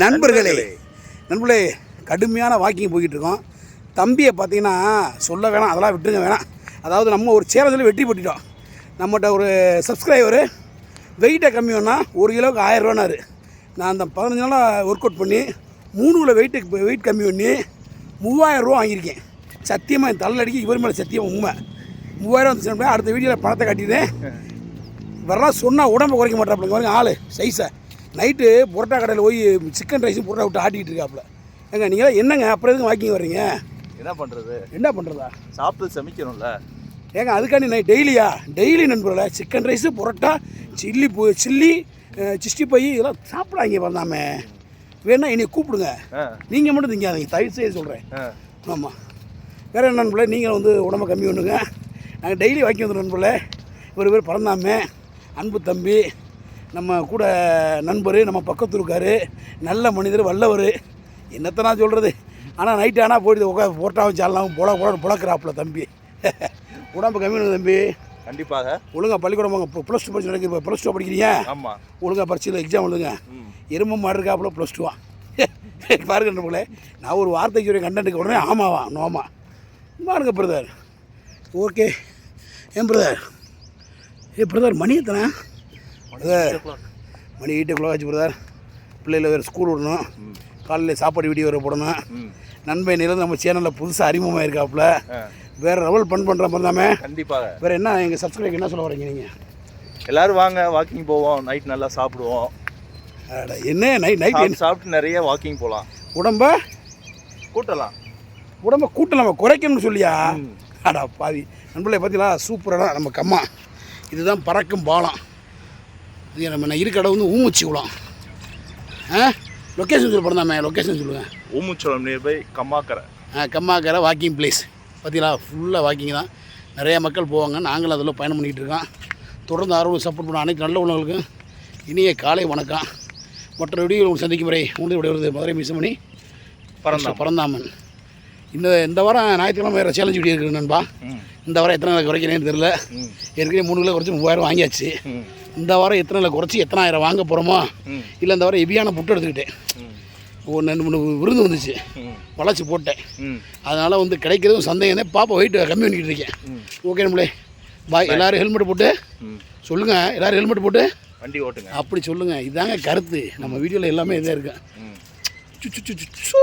நண்பர்களே நண்பர்களே. கடுமையான வாக்கிங் போய்கிட்டு இருக்கோம் தம்பியை பார்த்தீங்கன்னா சொல்ல வேணாம் அதெல்லாம் விட்டுருங்க வேணாம். அதாவது நம்ம ஒரு சேலத்தில் வெற்றி போட்டுட்டோம். நம்மகிட்ட ஒரு சப்ஸ்கிரைபரு வெயிட்டை கம்மி பண்ணால் ஒரு கிலோவுக்கு ஆயிரம் ரூபானாரு நான் அந்த பதினஞ்சு நாளாக ஒர்க் அவுட் பண்ணி மூணு கிலோ வெயிட்டு வெயிட் கம்மி பண்ணி மூவாயிரம் ரூபா வாங்கியிருக்கேன். சத்தியமாக என் தள்ளடிக்கு இவர் மேலே சத்தியம் உண்மை. மூவாயிரம் வந்துச்சு அடுத்த வீடியோவில் பணத்தை காட்டிடுறேன். வரலாம் சொன்னால் உடம்பு குறைக்க மாட்டாப்புல பாருங்க ஆள் சைஸை நைட்டு புரோட்டா கடையில் போய் சிக்கன் ரைஸும் புரோட்டா விட்டு ஆட்டிக்கிட்டு இருக்காப்புல. ஏங்க நீங்கள் என்னங்க அப்புறம் எதுக்கு வாக்கிங் வர்றீங்க? என்ன பண்றது? என்ன பண்ணுறதா சாப்பிட்டு சமைக்கணும்ல. ஏங்க அதுக்காண்டி நான் டெய்லியா? டெய்லி நண்பர்கள சிக்கன் ரைஸு புரோட்டா சில்லி பூ சில்லி சிஸ்டி பை இதெல்லாம் சாப்பிடாங்க வந்தாமே. வேணா என்னை கூப்பிடுங்க. நீங்கள் மட்டும் திங்காதீங்க தயவு செய்து சொல்கிறேன். ஆமாம் வேறு என்ன நண்பர்களே நீங்கள் வந்து உடம்ப கம்மி பண்ணுங்க. நாங்கள் டெய்லி வாக்கி வந்து நண்பர்களே. இவர் பேர் பிறந்தாமே. அன்பு தம்பி. நம்ம கூட நண்பர் நம்ம பக்கத்து இருக்கார் நல்ல மனிதர் வல்லவர். என்னத்தை நான் சொல்கிறது ஆனால் நைட்டு ஆனால் போயிட்டு உட்கா போட்டாவும் சாலாம் புல புல புழக்கிறாப்புல தம்பி. உடம்பு கம்மி தம்பி. கண்டிப்பாக. ஒழுங்கா பள்ளிக்கூடம் வாங்க ப்ளஸ் டூ படிச்சு நடக்கு இப்போ ப்ளஸ் டூ படிக்கிறீங்க? ஆமா. ஒழுங்கா பரீட்சையில் எக்ஸாம் எழுதுங்க. ம். எறும்பு மாடு இருக்காப்புல ப்ளஸ் டூவா பாருங்க நண்பர்களே நான் ஒரு வார்த்தைக்கு ஒரு கண்டென்ட்டுக்கு உடனே ஆமாவா? நோமா பாருங்க பிரதர் ஓகே ஏன் பிரதர் ஏ பிரதர் மணி எத்தனை? மணி எயிட் ஓ கிளாக் ஆச்சு பிரதர் பிள்ளைகளை வேறு ஸ்கூல் விடணும். காலையில் சாப்பாடு வீடியோ வேறு போடணும். ம். நண்பன் நிலந்து நம்ம சேனலில் புதுசாக அறிமுகமாக இருக்காப்புல வேறு லெவல் பண் பண்ணுற மாதிரி தாமே கண்டிப்பாக. வேறு என்ன எங்கள் சப்ஸ்கிரைப் என்ன சொல்ல வரீங்க நீங்கள் எல்லாரும் வாங்க வாக்கிங் போவோம் நைட் நல்லா சாப்பிடுவோம். என்ன நைட் நைட் சாப்பிட்டு சாப்பிட்டு நிறைய வாக்கிங் போகலாம். உடம்ப? கூட்டலாம். உடம்ப கூட்டலாமா குறைக்கணும்னு சொல்லியா. அடா பாவி. நண்பர்களே பார்த்தீங்களா சூப்பரான நம்ம கம்மா. இதுதான் பறக்கும் பாலம். இது நம்ம நான் இருக்க இடம் வந்து ஊமுச்சி குளம் ஆ லொக்கேஷன் சொல்ல பிறந்தாமே லொக்கேஷன் சொல்லுங்கள் ஊமுச்சோளம் நியர்பை கம்மாக்கரை. ஆ கம்மாக்கரை வாக்கிங் பிளேஸ் பார்த்தீங்களா ஃபுல்லாக வாக்கிங் தான். நிறைய மக்கள் போவாங்க. நாங்களும் அதில் பயணம் பண்ணிக்கிட்டு இருக்கோம். தொடர்ந்து ஆர்வம் சப்போர்ட் பண்ண அனைத்து நல்ல உள்ளவங்களுக்கும் இனிய காலை வணக்கம். மற்ற வீடியோ உங்களுக்கு சந்திக்கும் முறை உங்களை விடைவது மதுரை மிசமணி. பறந்தான் பரந்தாமன். இந்த இந்த வாரம் ஞாயிற்றுக்கிழமை வேறு சேலஞ்ச் வீடியோ இருக்குது நண்பா. இந்த வாரம் எத்தனை நாள் குறைக்கிறேன்னு தெரில. ஏற்கனவே மூணு கிலோ குறைச்சி மூவாயிரம் வாங்கியாச்சு. இந்த வாரம் எத்தனை குறைச்சி எத்தனாயிரம் வாங்க போகிறோமோ. இல்லை இந்த வாரம் ஹெவியான புட்டு எடுத்துக்கிட்டேன். ஒரு ரெண்டு மூணு விருந்து வந்துச்சு. வளைச்சி போட்டேன். அதனால் வந்து கிடைக்கிறதும் சந்தேகம் தான் பாப்பா வெயிட் கம்மி பண்ணிக்கிட்டு இருக்கேன். ஓகே நம்மளே பாய் எல்லாரும் ஹெல்மெட் போட்டு. சொல்லுங்கள் எல்லாரும் ஹெல்மெட் போட்டு வண்டி ஓட்டுங்க அப்படி சொல்லுங்கள் இதாங்க கருத்து நம்ம வீடியோவில் எல்லாமே இதாக இருக்கு ம். சு, சு, சு, சு, சு.